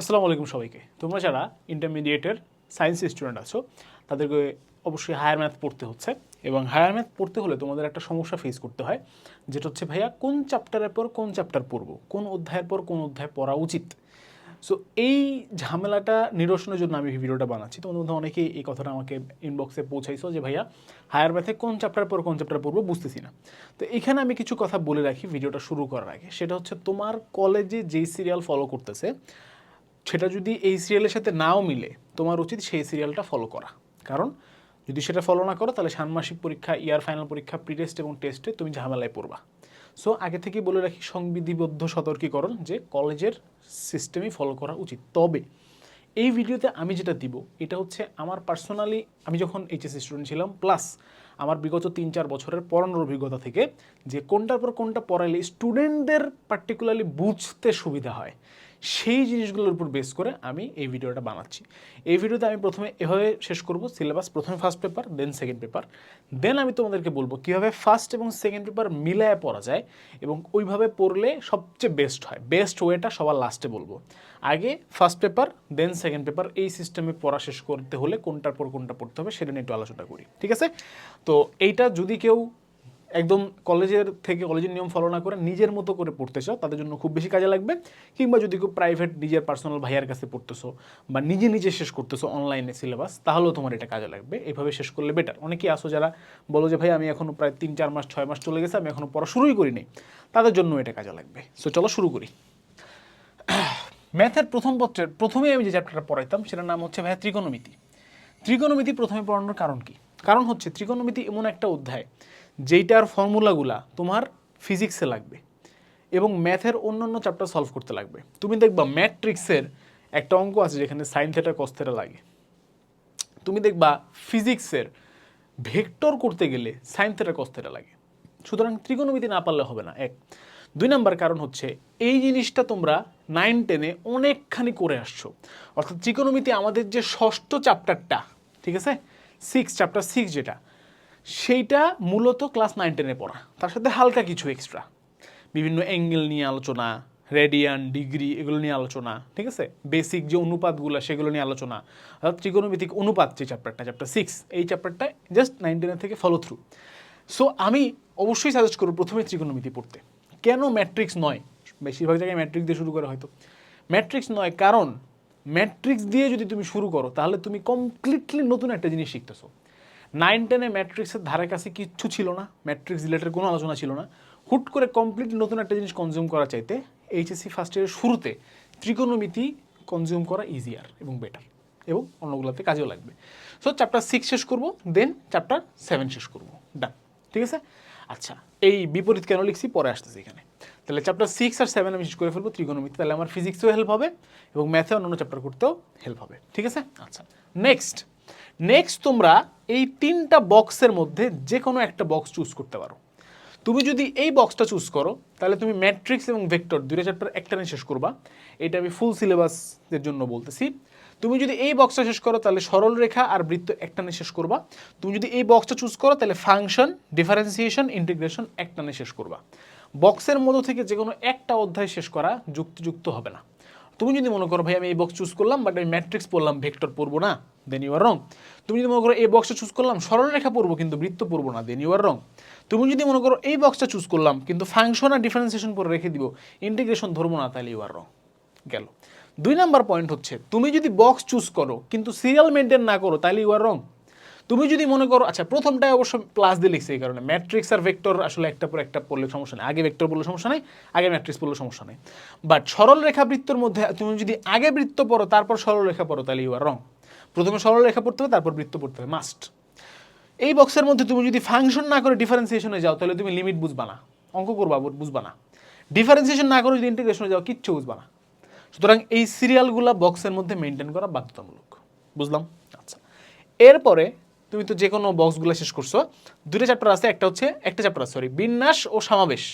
আসসালামু আলাইকুম সবাইকে। তোমরা যারা ইন্টারমিডিয়েটের সায়েন্স স্টুডেন্ট আছো, তাদেরকে অবশ্যই হায়ার ম্যাথ পড়তে হচ্ছে এবং হায়ার ম্যাথ পড়তে হলে তোমাদের একটা সমস্যা ফেস করতে হয়, যেটা হচ্ছে ভাইয়া কোন চ্যাপ্টারের পর কোন চ্যাপ্টার পড়ব, কোন অধ্যায়ের পর কোন অধ্যায় পড়া উচিত? সো এই ঝামেলাটা নিরসনের জন্য আমি ভিডিওটা বানাচ্ছি। তোমাদের মধ্যে অনেকেই এই কথাটা আমাকে ইনবক্সে পৌঁছাইছো যে ভাইয়া হায়ার ম্যাথে কোন চ্যাপ্টার পর কোন চ্যাপ্টার পড়ব বুঝতেছি না। তো এখানে আমি কিছু কথা বলে রাখি ভিডিওটা শুরু করার আগে। সেটা হচ্ছে তোমার কলেজে যেই সিরিয়াল ফলো করতেছে সেটা যদি এই সিরিয়ালের সাথে নাও মিলে, তোমার উচিত সেই সিরিয়ালটা ফলো করা। কারণ, যদি সেটা ফলো না করো, তাহলে ষান্মাসিক পরীক্ষা ইয়ার ফাইনাল পরীক্ষা প্রি টেস্ট এবং টেস্টে তুমি ঝামেলায় পড়বা। সো আগে থেকেই বলে রাখি, সংবিধিবদ্ধ সতর্কীকরণ যে কলেজের সিস্টেমই ফলো করা উচিত। তবে, এই ভিডিওতে আমি যেটা দিব, এটা হচ্ছে আমার পার্সোনালি আমি যখন এইচএসসি স্টুডেন্ট ছিলাম প্লাস আমার বিগত তিন চার বছরের পড়ানোর অভিজ্ঞতা থেকে, যে কোনটার পর কোনটা পড়াইলে স্টুডেন্টদের পার্টিকুলারলি বুঝতে সুবিধা হয়। সেই জিনিসগুলোর উপর বেস করে আমি এই ভিডিওটা বানাচ্ছি। এই ভিডিওতে আমি প্রথমে এভাবে শেষ করব সিলেবাস প্রথমে first paper then second paper then আমি তোমাদেরকে বলব কীভাবে ফার্স্ট এবং সেকেন্ড পেপার মিলায় পড়া যায় এবং ওইভাবে পড়লে সবচেয়ে বেস্ট হয়। বেস্ট ওয়েটা সবার লাস্টে বলব। আগে first paper then second paper এই সিস্টেমে পড়া শেষ করতে হলে কোনটার পর কোনটা পড়তে হবে সেটা নিয়ে একটু আলোচনা করি। ঠিক আছে? তো এইটা যদি কেউ একদম কলেজের থেকে কলেজের নিয়ম ফলো না করে নিজের মতো করে পড়তে চাও, তাদের জন্য খুব বেশি কাজে লাগবে। কিংবা যদি কেউ প্রাইভেট নিজের পার্সোনাল ভাইয়ার কাছে পড়তেছো বা নিজে নিজে শেষ করতেছো অনলাইনে সিলেবাস তাহলেও তোমার এটা কাজে লাগবে। এভাবে শেষ করলে বেটার অনেকেই আসো যারা বলো যে, ভাই, আমি এখনও প্রায় তিন, চার মাস, ছয় মাস চলে গেছে, আমি এখনও পড়া শুরুই করিনি। তাদের জন্য এটা কাজে লাগবে। সো চলো শুরু করি। ম্যাথের প্রথম পত্রের প্রথমে আমি যে চ্যাপ্টারটা পড়াইতাম, সেটার নাম হচ্ছে ভাইয়া ত্রিকোণমিতি। ত্রিকোণমিতি প্রথমে পড়ানোর কারণ কি? কারণ হচ্ছে ত্রিকোণমিতি এমন একটা অধ্যায় যেইটার ফর্মুলাগুলা তোমার ফিজিক্সে লাগবে এবং ম্যাথের অন্যান্য চ্যাপ্টার সলভ করতে লাগবে। তুমি দেখবা ম্যাট্রিক্সের একটা অঙ্ক আছে যেখানে সাইন থেটা কস লাগে। তুমি দেখবা ফিজিক্সের ভেক্টর করতে গেলে সাইন থেটা কস লাগে। সুতরাং ত্রিকোণমিতি না পারলে হবে না, এক। দুই নাম্বার কারণ হচ্ছে এই জিনিসটা তোমরা নাইন টেনে অনেকখানি করে আসছো। অর্থাৎ ত্রিকোণমিতি আমাদের যে ষষ্ঠ চ্যাপ্টারটা ঠিক আছে? সিক্স চ্যাপ্টার সিক্স যেটা সেইটা মূলত ক্লাস নাইন টেনে পড়া। তার সাথে হালকা কিছু এক্সট্রা বিভিন্ন অ্যাঙ্গেল নিয়ে আলোচনা রেডিয়ান ডিগ্রি এগুলো নিয়ে আলোচনা, ঠিক আছে? বেসিক যে অনুপাতগুলো, সেগুলো নিয়ে আলোচনা। অর্থাৎ ত্রিকোণমিতিক অনুপাত যে চ্যাপ্টারটা চ্যাপ্টার সিক্স এই চ্যাপ্টারটা জাস্ট নাইন টেনের থেকে ফলো থ্রু সো আমি অবশ্যই সাজেস্ট করব প্রথমে ত্রিকোণমিতি পড়তে। কেন ম্যাট্রিক্স নয়? বেশিরভাগ জায়গায় ম্যাট্রিক্স দিয়ে শুরু করা হয়তো। ম্যাট্রিক্স নয় কারণ ম্যাট্রিক্স দিয়ে যদি তুমি শুরু করো, তাহলে তুমি কমপ্লিটলি নতুন একটা জিনিস শিখতেছো। নাইন টেনে ম্যাট্রিক্সের ধারে কাছে কিচ্ছু ছিল না। ম্যাট্রিক্স রিলেটেড কোনো আলোচনা ছিল না। হুট করে কমপ্লিট নতুন একটা জিনিস কনজিউম করা চাইতে এইচএসসি ফার্স্ট ইয়ারের শুরুতে ত্রিকোণমিতি কনজিউম করা ইজিয়ার এবং বেটার এবং অন্যগুলোতে কাজেও লাগবে। সো চ্যাপ্টার সিক্স শেষ করব দেন চ্যাপ্টার সেভেন শেষ করব। ডান ঠিক আছে? আচ্ছা এই বিপরীত কেন লিখছি? পরে আসতেছে এখানে। তাহলে চ্যাপ্টার সিক্স আর সেভেন আমি শেষ করে ফেলব ত্রিকোণমিতি তাহলে আমার ফিজিক্সেও হেল্প হবে এবং ম্যাথে অন্যান্য চ্যাপ্টার করতেও হেল্প হবে। ঠিক আছে? আচ্ছা নেক্সট নেক্সট তোমরা এই তিনটা বক্সের মধ্যে যে কোনো একটা বক্স চুজ করতে পারো। তুমি যদি এই বক্সটা চুজ করো, তাহলে তুমি ম্যাট্রিক্স এবং ভেক্টর দুইটা চ্যাপ্টার একটানে শেষ করবা। এটা আমি ফুল সিলেবাসের জন্য বলতেছি। তুমি যদি এই বক্সটা শেষ করো, তাহলে সরল রেখা আর বৃত্ত একটানে শেষ করবা। তুমি যদি এই বক্সটা চুজ করো, তাহলে ফাংশন ডিফারেন্সিয়েশন ইন্টিগ্রেশন একটানে শেষ করবা। বক্সের মধ্য থেকে যে কোনো একটা অধ্যায় শেষ করা যুক্তিযুক্ত হবে না। তুমি যদি মনে করো, ভাই, আমি এই বক্স চুজ করলাম বাট আমি ম্যাট্রিক্স পড়লাম ভেক্টর পড়ব না। দেন ইউ আর রং তুমি যদি মনে করো এই বক্সটা চুজ করলাম, সরল রেখা পড়ব কিন্তু বৃত্ত পড়ব না দেন ইউ আর রং তুমি যদি মনে করো এই বক্সটা চুজ করলাম, কিন্তু ফাংশন আর ডিফারেন্সিয়েশন পরে রেখে দিব ইন্টিগ্রেশন ধরবো না, তাহলে ইউ আর রং গেল। দুই নাম্বার পয়েন্ট হচ্ছে, তুমি যদি বক্স চুজ করো, কিন্তু সিরিয়াল মেনটেন না করো, তাহলে ইউ আর রং তুমি যদি মনে করো আচ্ছা প্রথমটায় অবশ্য প্লাস দিয়ে লিখছে এই কারণে ম্যাট্রিক্স আর ভেক্টর আসলে একটা পর একটা পড়লে সমস্যা নেই, আগে ভেক্টর পড়লে সমস্যা নেই, আগে ম্যাট্রিক্স পড়লে সমস্যা নেই। বাট সরল রেখা বৃত্তর মধ্যে তুমি যদি আগে বৃত্ত পড়ো, তারপর সরল রেখা পড়ো, তাহলে ইউ আর রং প্রথমে সরল রেখা পড়তে হবে, তারপর বৃত্ত পড়তে হবে। মাস্ট এই বক্সের মধ্যে তুমি যদি ফাংশন না করে ডিফারেন্সিয়েশনে যাও, তাহলে তুমি লিমিট বুঝবা না। অঙ্ক করবা, বুঝবা না। ডিফারেন্সিয়েশন না করে যদি ইন্টিগ্রেশনে যাও, কিচ্ছু বুঝবা না। সুতরাং এই সিরিয়ালগুলো বক্সের মধ্যে মেনটেন করা বাধ্যতামূলক। বুঝলাম? আচ্ছা। এরপরে তুমি তো যে কোনো বক্সগুলো শেষ করছ দুটো চ্যাপ্টার আছে, একটা হচ্ছে, একটা চ্যাপ্টার সরি বিন্যাস ও সমাবেশ।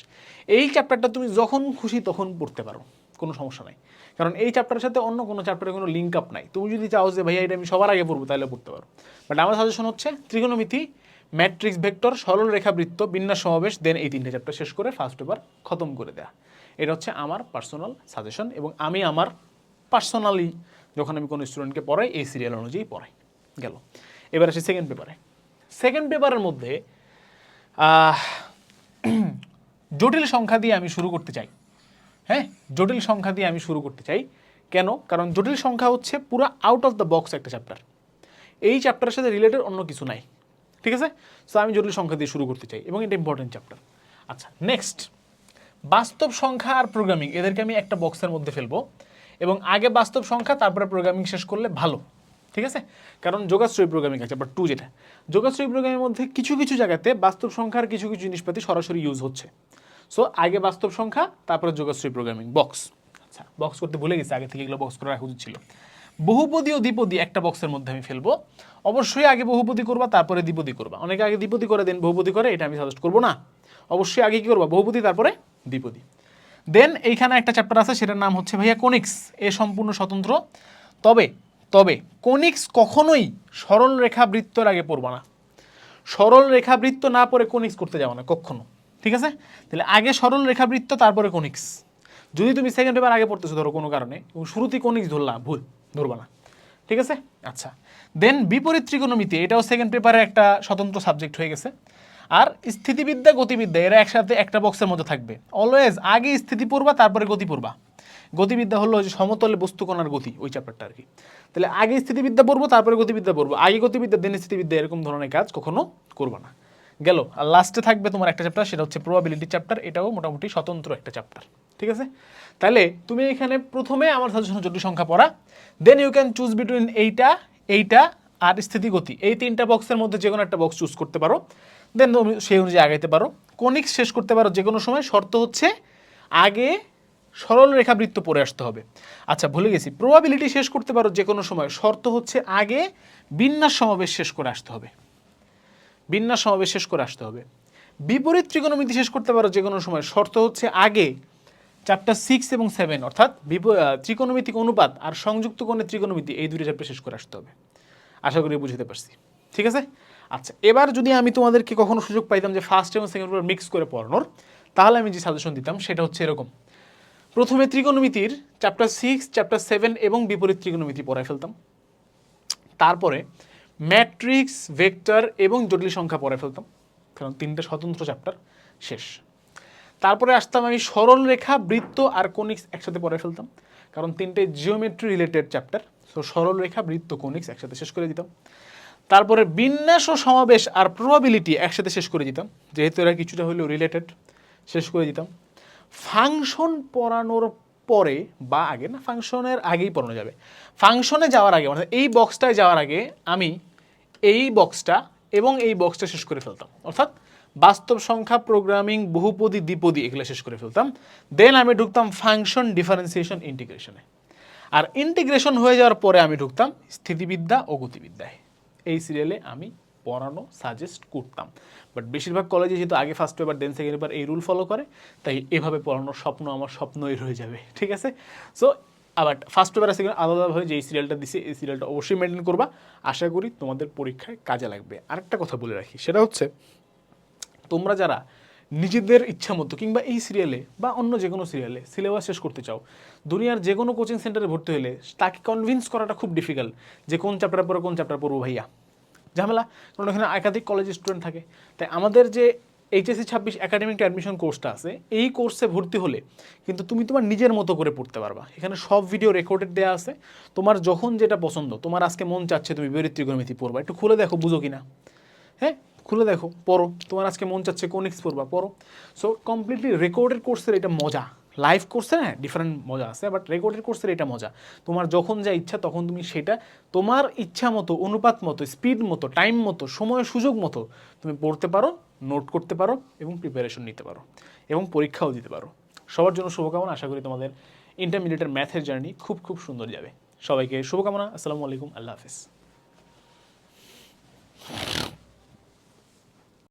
এই চ্যাপ্টারটা তুমি যখন খুশি তখন পড়তে পারো, কোনো সমস্যা নাই। কারণ এই চ্যাপ্টারের সাথে অন্য কোনো চ্যাপ্টারের কোনো লিঙ্ক আপ নাই। তুমি যদি চাও যে, ভাইয়া, এটা আমি সবার আগে পড়ব, তাহলে পড়তে পারো। বাট আমার সাজেশন হচ্ছে, ত্রিকোণমিতি ম্যাট্রিক্স ভেক্টর সরল রেখাবৃত্ত, বিন্যাস সমাবেশ দেন এই তিনটে চ্যাপ্টার শেষ করে ফার্স্ট পেপার খতম করে দেয়া। এটা হচ্ছে আমার পার্সোনাল সাজেশন এবং আমি আমার পার্সোনালি যখন আমি কোনো স্টুডেন্টকে পড়াই, এই সিরিয়াল অনুযায়ী পড়াই। গেল। এবার আসি সেকেন্ড পেপারে সেকেন্ড পেপারের মধ্যে জটিল সংখ্যা দিয়ে আমি শুরু করতে চাই। হ্যাঁ জটিল সংখ্যা দিয়ে আমি শুরু করতে চাই। কেন? কারণ জটিল সংখ্যা হচ্ছে পুরো আউট অফ দ্য বক্স একটা চ্যাপ্টার এই চ্যাপ্টারের সাথে রিলেটেড অন্য কিছু নাই। ঠিক আছে? সো আমি জটিল সংখ্যা দিয়ে শুরু করতে চাই, এবং এটা ইম্পর্টেন্ট চ্যাপ্টার আচ্ছা নেক্সট বাস্তব সংখ্যা আর প্রোগ্রামিং এদেরকে আমি একটা বক্সের মধ্যে ফেলব, এবং আগে বাস্তব সংখ্যা, তারপরে প্রোগ্রামিং শেষ করলে ভালো। ঠিক আছে? কারণ যোগাশ্রয়ী প্রোগ্রামিং আছে বা টু যেটা। যোগাশ্রয়ী প্রোগ্রামের মধ্যে কিছু কিছু জায়গাতে বাস্তব সংখ্যার কিছু কিছু জিনিসপাতি সরাসরি ইউজ হচ্ছে। সো আগে বাস্তব সংখ্যা, তারপরে যোগাশ্রয়ী প্রোগ্রামিং বক্স আচ্ছা বক্স করতে ভুলে গেছি, আগে থেকে এগুলো বক্স করে উচিত ছিল। বহুপদী ও দ্বিপদী একটা বক্সের মধ্যে আমি ফেলব। অবশ্যই আগে বহুপদী করবা, তারপরে দ্বিপদী করবা। অনেকে আগে দ্বিপদী করে দেন বহুপদী করে, এটা আমি সাজেস্ট করব না। অবশ্যই আগে কি করবা, বহুপদী, তারপরে দ্বিপদী। দেন এইখানে একটা চ্যাপ্টার আছে, সেটার নাম হচ্ছে ভাইয়া কোনিক্স, এ সম্পূর্ণ স্বতন্ত্র। তবে তবে কোনিক্স কখনোই সরল রেখা বৃত্তর আগে পড়বা না। সরল রেখা বৃত্ত না পড়ে কোনিক্স করতে যাব না, কখনো। ঠিক আছে? তাহলে আগে সরল রেখাবৃত্ত, তারপরে কোনিক্স। যদি তুমি সেকেন্ড পেপার আগে পড়তেছো, ধরো কোনো কারণে, এবং শুরুতেই কোনিক্স ধরলা, ভুল, ধরবা না। ঠিক আছে? আচ্ছা। দেন বিপরীত ত্রিকোণমিতি, এটাও সেকেন্ড পেপারে একটা স্বতন্ত্র সাবজেক্ট হয়ে গেছে। আর স্থিতিবিদ্যা, গতিবিদ্যা, এরা একসাথে একটা বক্সের মধ্যে থাকবে। অলওয়েজ আগে স্থিতি পড়বা, তারপরে গতি পড়বা। গতিবিদ্যা হলো যে সমতলে বস্তুকণার গতি, ওই চ্যাপ্টারটা আর কি। তাহলে আগে স্থিতিবিদ্যা পড়ব, তারপরে গতিবিদ্যা পড়ব। আগে গতিবিদ্যা দেন স্থিতিবিদ্যা, এরকম ধরনের কাজ কখনো করব না। গেল। আর লাস্টে থাকবে তোমার একটা চ্যাপ্টার সেটা হচ্ছে প্রবাবিলিটি চ্যাপ্টার এটাও মোটামুটি স্বতন্ত্র একটা চ্যাপ্টার ঠিক আছে? তাহলে তুমি এখানে প্রথমে আমার সাজেশন জটিল সংখ্যা পড়া then you can choose between এইটা এইটা আর স্থিতিগতি। এই তিনটা বক্সের মধ্যে যে কোনো একটা বক্স চুজ করতে পারো দেন তুমি সেই অনুযায়ী আগাইতে পারো। কোনিক্স শেষ করতে পারো যে কোনো সময়, শর্ত হচ্ছে আগে সরল রেখাবৃত্ত পরে আসতে হবে। আচ্ছা ভুলে গেছি। প্রবাবিলিটি শেষ করতে পারো যে কোনো সময়, শর্ত হচ্ছে আগে বিন্যাস সমাবেশ শেষ করে আসতে হবে। বিন্যাস সমাবেশ শেষ করে আসতে হবে। বিপরীত ত্রিকোণমিতি শেষ করতে পারো যে কোনো সময় শর্ত হচ্ছে আগে চ্যাপ্টার সিক্স এবং সেভেন অর্থাৎ ত্রিকোণমিতিক অনুপাত আর সংযুক্ত কোণের ত্রিকোণমিতি, এই দুটি চ্যাপ্টার শেষ করে আসতে হবে। আশা করি বুঝতে পারছি। ঠিক আছে? আচ্ছা এবার যদি আমি তোমাদেরকে কখনো সুযোগ পাইতাম যে ফার্স্ট এবং সেকেন্ড পেপার মিক্স করে পড়ানোর, তাহলে আমি যে সাজেশন দিতাম সেটা হচ্ছে এরকম। প্রথমে ত্রিকোণমিতির চ্যাপ্টার সিক্স চ্যাপ্টার সেভেন এবং বিপরীত ত্রিকোণমিতি পড়ায় ফেলতাম। তারপরে ম্যাট্রিক্স, ভেক্টর এবং জটিল সংখ্যা পড়ে ফেলতাম। কারণ তিনটে স্বতন্ত্র চ্যাপ্টার শেষ। তারপরে আসতাম আমি সরল রেখা, বৃত্ত আর কোনিক্স একসাথে পড়ে ফেলতাম। কারণ তিনটে জিওমেট্রি রিলেটেড চ্যাপ্টার সো সরল রেখা, বৃত্ত, কোনিক্স একসাথে শেষ করে দিতাম। তারপরে বিন্যাস ও সমাবেশ আর প্রবাবিলিটি একসাথে শেষ করে দিতাম। যেহেতু এরা কিছুটা হলেও রিলেটেড শেষ করে দিতাম। ফাংশন পড়ানোর পরে বা আগে, না, ফাংশনের আগেই পড়ানো যাবে। ফাংশনে যাওয়ার আগে, অর্থাৎ এই বক্সটায় যাওয়ার আগে আমি এই বক্সটা এবং এই বক্সটা শেষ করে ফেলতাম। অর্থাৎ বাস্তব সংখ্যা প্রোগ্রামিং বহুপদী, দ্বিপদী এগুলো শেষ করে ফেলতাম। দেন আমি ঢুকতাম ফাংশন ডিফারেন্সিয়েশন ইন্টিগ্রেশনে আর ইন্টিগ্রেশন হয়ে যাওয়ার পরে আমি ঢুকতাম স্থিতিবিদ্যা ও গতিবিদ্যায়। এই সিরিয়ালে আমি পড়ানো সাজেস্ট করতাম। বাট বেশিরভাগ কলেজে যেহেতু আগে first paper then second paper এই রুল ফলো করে, তাই এভাবে পড়ানোর স্বপ্ন আমার স্বপ্নই রয়ে যাবে, ঠিক আছে? সো আবার ফার্স্ট পেপার সেকেন্ড আলাদাভাবে যে এই সিরিয়ালটা দিছে, এই সিরিয়ালটা অবশ্যই মেনটেন করবা। আশা করি তোমাদের পরীক্ষায় কাজে লাগবে। আরেকটা কথা বলে রাখি, সেটা হচ্ছে তোমরা যারা নিজেদের ইচ্ছা মতো কিংবা এই সিরিয়ালে বা অন্য যে কোনো সিরিয়ালে সিলেবাস শেষ করতে চাও, দুনিয়ার যে কোনো কোচিং সেন্টারে ভর্তি হলে তাকে কনভিন্স করাটা খুব ডিফিকাল্ট যে কোন চ্যাপ্টার পরে কোন চ্যাপ্টার পড়ব ভাইয়া। ঝামেলা, কারণ ওখানে একাধিক কলেজের স্টুডেন্ট থাকে। তাই আমাদের যে এইচএসসি ছাব্বিশ একাডেমিক অ্যাডমিশন কোর্সটা আছে, এই কোর্সে ভর্তি হলে কিন্তু তুমি তোমার নিজের মতো করে পড়তে পারবা। এখানে সব ভিডিও রেকর্ডেড দেওয়া আছে। তোমার যখন যেটা পছন্দ, তোমার আজকে মন চাচ্ছে তুমি বিপরীত ত্রিকোণমিতি পড়বা। একটু খুলে দেখো, বুঝো কিনা? হ্যাঁ? খুলে দেখো, পড়ো। তোমার আজকে মন চাচ্ছে কোনিক্স পড়বা, পড়ো। সো কমপ্লিটলি রেকর্ডেড কোর্সের এটা মজা। লাইভ কোর্সে হ্যাঁ ডিফারেন্ট মজা আছে বাট রেকর্ডেড কোর্সের এটা মজা। তোমার যখন যা ইচ্ছা, তখন তুমি সেটা, তোমার ইচ্ছা মতো, অনুপাত মতো স্পিড মতো টাইম মতো, সময় সুযোগ মতো, তুমি পড়তে পারো নোট করতে পারো এবং প্রিপারেশন নিতে পারো এবং পরীক্ষাও দিতে পারো। সবার জন্য শুভকামনা, আশা করি তোমাদের ইন্টারমিডিয়েটের ম্যাথের জার্নি খুব খুব সুন্দর যাবে। সবাইকে শুভকামনা, আসসালামু আলাইকুম, আল্লাহ হাফিজ।